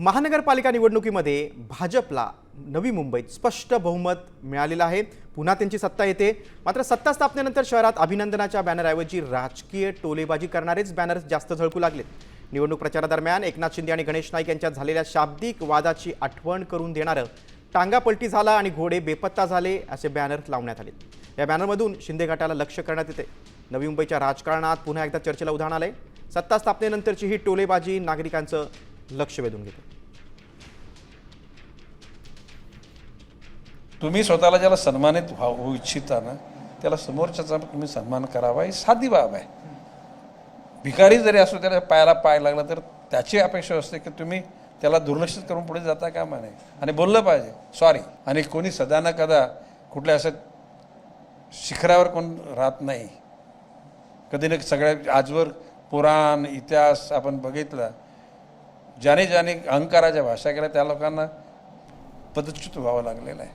महानगरपालिका निवडणुकीमध्ये भाजपला नवी मुंबईत स्पष्ट बहुमत मिळालेलं आहे. पुन्हा त्यांची सत्ता येते. मात्र सत्ता स्थापनेनंतर शहरात अभिनंदनाच्या बॅनरऐवजी राजकीय टोलेबाजी करणारेच बॅनर जास्त झळकू लागलेत. निवडणूक प्रचारादरम्यान एकनाथ शिंदे आणि गणेश नाईक यांच्यात झालेल्या शाब्दिक वादाची आठवण करून देणारं टांगा पलटी झाला आणि घोडे बेपत्ता झाले असे बॅनर लावण्यात आले या बॅनरमधून शिंदे गटाला लक्ष करण्यात येते. नवी मुंबईच्या राजकारणात पुन्हा एकदा चर्चेला उधाण आलंय. सत्ता स्थापनेनंतरची ही टोलेबाजी नागरिकांचं लक्ष वेधून घेतो. तुम्ही स्वतःला ज्याला सन्मानित व्हा होऊ इच्छिता ना त्याला समोरच्याचा तुम्ही सन्मान करावा ही साधी बाब आहे. भिकारी जरी असो त्याला पायाला पाय लागला तर त्याची अपेक्षा असते की तुम्ही त्याला दुर्लक्षित करून पुढे जाता कामा नये. आणि बोललं पाहिजे सॉरी आणि कोणी सदा न कदा कुठल्या असं शिखरावर कोण राहत नाही. कधी ना सगळ्या आजवर पुराण इतिहास आपण बघितला ज्याने ज्याने अहंकाराच्या भाषा केल्या त्या लोकांना पदच्युत व्हावं लागलेलं आहे.